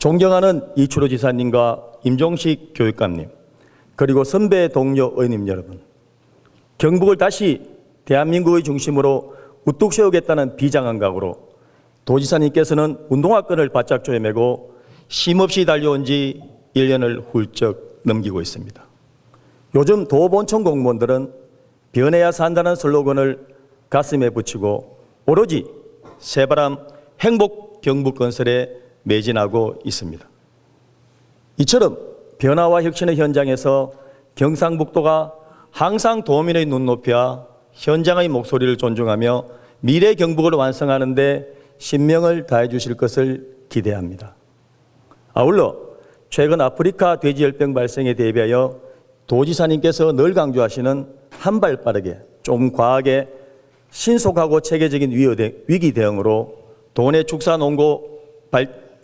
존경하는 이철호 지사님과 임종식 교육감님, 그리고 선배 동료 의원님 여러분, 경북을 다시 대한민국의 중심으로 우뚝 세우겠다는 비장한 각오로 도지사님께서는 운동화끈을 바짝 조여매고 쉼없이 달려온 지 1년을 훌쩍 넘기고 있습니다. 요즘 도본청 공무원들은 변해야 산다는 슬로건을 가슴에 붙이고 오로지 새바람 행복 경북 건설에 매진하고 있습니다. 이처럼 변화와 혁신의 현장에서 경상북도가 항상 도민의 눈높이와 현장의 목소리를 존중하며 미래 경북을 완성하는 데 신명을 다해 주실 것을 기대합니다. 아울러 최근 아프리카 돼지열병 발생에 대비하여 도지사님께서 늘 강조하시는 한 발 빠르게 좀 과하게 신속하고 체계적인 위기 대응으로 도내 축사농고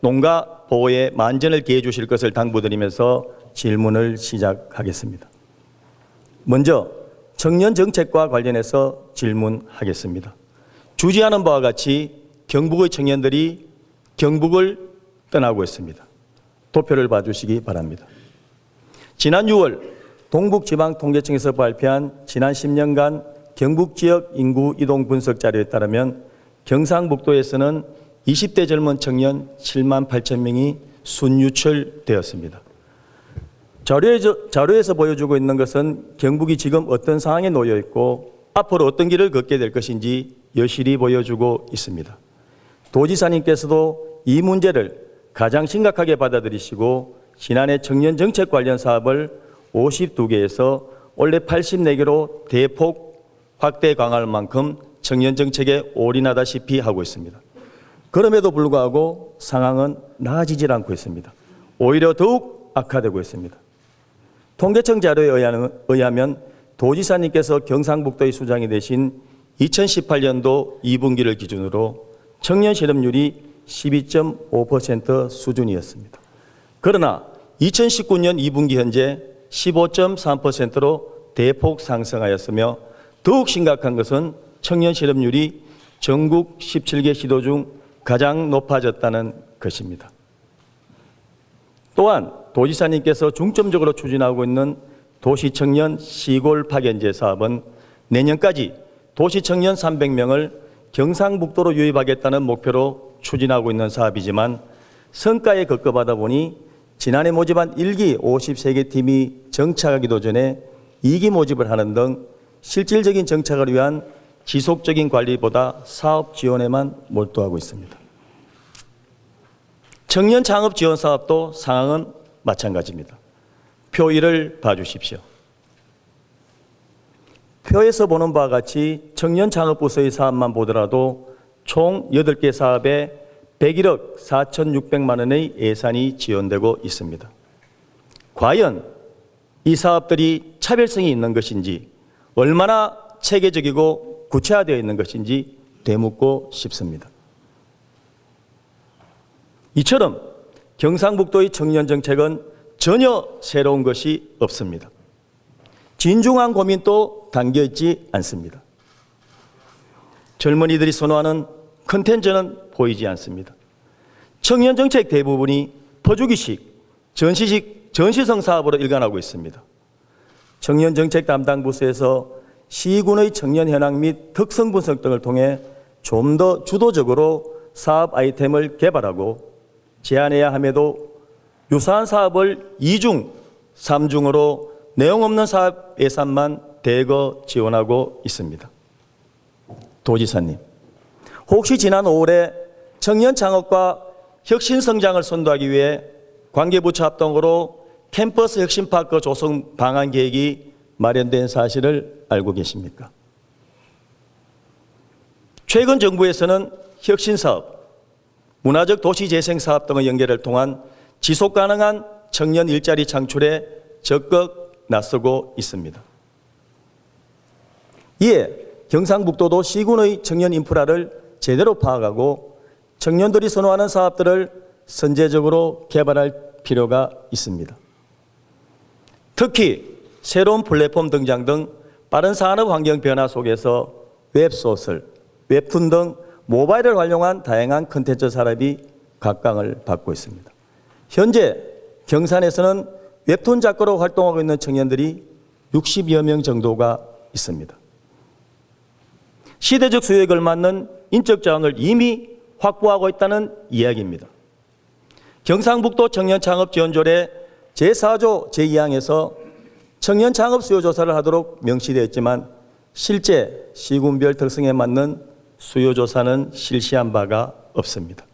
농가 보호에 만전을 기해 주실 것을 당부드리면서 질문을 시작하겠습니다. 먼저 청년 정책과 관련해서 질문하겠습니다. 주지하는 바와 같이 경북의 청년들이 경북을 떠나고 있습니다. 도표를 봐주시기 바랍니다. 지난 6월 동북지방통계청에서 발표한 지난 10년간 경북 지역 인구 이동 분석 자료에 따르면 경상북도에서는 20대 젊은 청년 7만 8천 명이 순유출되었습니다. 자료에서, 자료에서 보여주고 있는 것은 경북이 지금 어떤 상황에 놓여 있고 앞으로 어떤 길을 걷게 될 것인지 여실히 보여주고 있습니다. 도지사님께서도 이 문제를 가장 심각하게 받아들이시고 지난해 청년 정책 관련 사업을 52개에서 원래 84개로 대폭 확대 강화할 만큼 청년 정책에 올인하다시피 하고 있습니다. 그럼에도 불구하고 상황은 나아지질 않고 있습니다. 오히려 더욱 악화되고 있습니다. 통계청 자료에 의하면 도지사님께서 경상북도의 수장이 되신 2018년도 2분기를 기준으로 청년 실업률이 12.5% 수준이었습니다. 그러나 2019년 2분기 현재 15.3%로 대폭 상승하였으며 더욱 심각한 것은 청년 실업률이 전국 17개 시도 중 가장 높아졌다는 것입니다. 또한 도지사님께서 중점적으로 추진하고 있는 도시청년 시골 파견제 사업은 내년까지 도시청년 300명을 경상북도로 유입하겠다는 목표로 추진하고 있는 사업이지만 성과에 급급하다 보니 지난해 모집한 1기 53개 팀이 정착하기도 전에 2기 모집을 하는 등 실질적인 정착을 위한 지속적인 관리보다 사업 지원에만 몰두하고 있습니다. 청년 창업 지원 사업도 상황은 마찬가지입니다. 표 1을 봐주십시오. 표에서 보는 바와 같이 청년 창업 부서의 사업만 보더라도 총 8개 사업에 101억 4,600만 원의 예산이 지원되고 있습니다. 과연 이 사업들이 차별성이 있는 것인지 얼마나 체계적이고 구체화되어 있는 것인지 되묻고 싶습니다. 이처럼 경상북도의 청년 정책은 전혀 새로운 것이 없습니다. 진중한 고민도 담겨 있지 않습니다. 젊은이들이 선호하는 컨텐츠는 보이지 않습니다. 청년 정책 대부분이 퍼주기식, 전시식, 전시성 사업으로 일관하고 있습니다. 청년 정책 담당 부서에서 시군의 청년 현황 및 특성 분석 등을 통해 좀 더 주도적으로 사업 아이템을 개발하고 제안해야 함에도 유사한 사업을 2중, 3중으로 내용 없는 사업 예산만 대거 지원하고 있습니다. 도지사님, 혹시 지난 5월에 청년 창업과 혁신 성장을 선도하기 위해 관계부처 합동으로 캠퍼스 혁신파크 조성 방안 계획이 마련된 사실을 알고 계십니까? 최근 정부에서는 혁신 사업, 문화적 도시 재생 사업 등의 연계를 통한 지속 가능한 청년 일자리 창출에 적극 나서고 있습니다. 이에 경상북도도 시군의 청년 인프라를 제대로 파악하고 청년들이 선호하는 사업들을 선제적으로 개발할 필요가 있습니다. 특히 새로운 플랫폼 등장 등 빠른 산업 환경 변화 속에서 웹소설, 웹툰 등 모바일을 활용한 다양한 컨텐츠 산업이 각광을 받고 있습니다. 현재 경산에서는 웹툰 작가로 활동하고 있는 청년들이 60여 명 정도가 있습니다. 시대적 수요에 걸맞는 인적 자원을 이미 확보하고 있다는 이야기입니다. 경상북도 청년 창업 지원조례 제4조 제2항에서 청년 창업 수요 조사를 하도록 명시되어 있지만 실제 시군별 특성에 맞는 수요 조사는 실시한 바가 없습니다.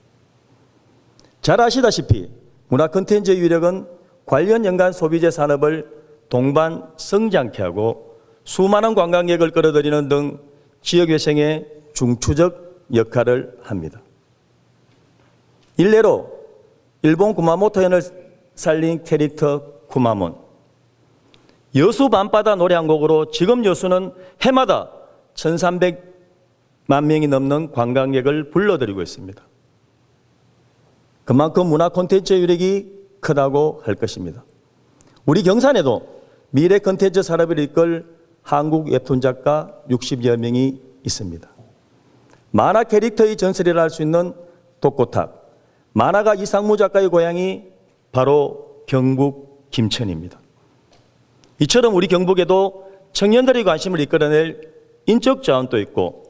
잘 아시다시피 문화 콘텐츠 유력은 관련 연간 소비재 산업을 동반 성장케 하고 수많은 관광객을 끌어들이는 등 지역 회생의 중추적 역할을 합니다. 일례로 일본 구마모토현을 살린 캐릭터 구마몬 여수 밤바다 노래 한 곡으로 지금 여수는 해마다 1,300만 명이 넘는 관광객을 불러들이고 있습니다. 그만큼 문화 콘텐츠 유력이 크다고 할 것입니다. 우리 경산에도 미래 콘텐츠 산업을 이끌 한국 웹툰 작가 60여 명이 있습니다. 만화 캐릭터의 전설이라 할 수 있는 독고탁. 만화가 이상무 작가의 고향이 바로 경북 김천입니다. 이처럼 우리 경북에도 청년들의 관심을 이끌어낼 인적 자원도 있고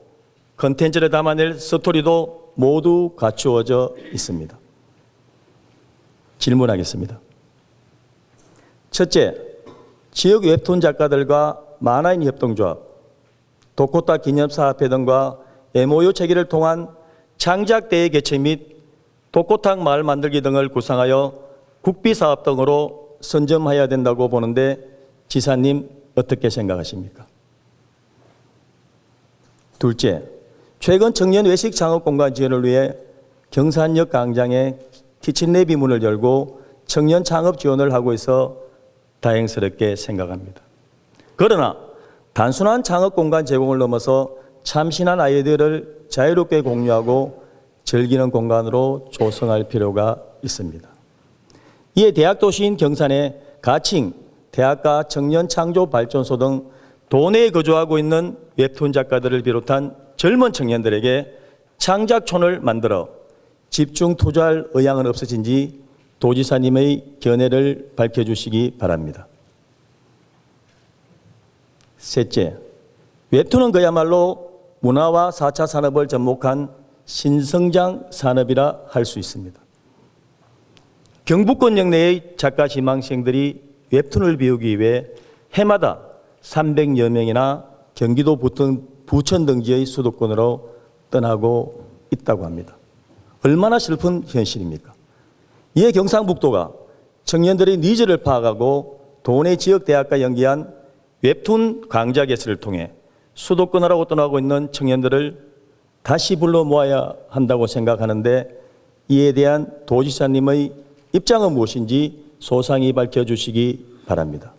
컨텐츠를 담아낼 스토리도 모두 갖추어져 있습니다. 질문하겠습니다. 첫째, 지역 웹툰 작가들과 만화인 협동조합, 도코타 기념사업회 등과 MOU 체계를 통한 창작대회 개최 및 도코탕 마을 만들기 등을 구상하여 국비사업 등으로 선점해야 된다고 보는데 지사님 어떻게 생각하십니까? 둘째, 최근 청년 외식 창업 공간 지원을 위해 경산역 광장에 키친랩이 문을 열고 청년 창업 지원을 하고 있어 다행스럽게 생각합니다. 그러나 단순한 창업 공간 제공을 넘어서 참신한 아이디어를 자유롭게 공유하고 즐기는 공간으로 조성할 필요가 있습니다. 이에 대학 도시인 경산에 가칭 대학가 청년 창조 발전소 등 도내에 거주하고 있는 웹툰 작가들을 비롯한 젊은 청년들에게 창작촌을 만들어 집중 투자할 의향은 없으신지 도지사님의 견해를 밝혀주시기 바랍니다. 셋째, 웹툰은 그야말로 문화와 4차 산업을 접목한 신성장 산업이라 할 수 있습니다. 경북권 영내의 작가 지망생들이 웹툰을 배우기 위해 해마다 300여 명이나 경기도 부천, 등지의 수도권으로 떠나고 있다고 합니다. 얼마나 슬픈 현실입니까? 이에 경상북도가 청년들의 니즈를 파악하고 도내 지역 대학과 연계한 웹툰 강좌 개설을 통해 수도권으로 떠나고 있는 청년들을 다시 불러 모아야 한다고 생각하는데 이에 대한 도지사님의 입장은 무엇인지 소상히 밝혀 주시기 바랍니다.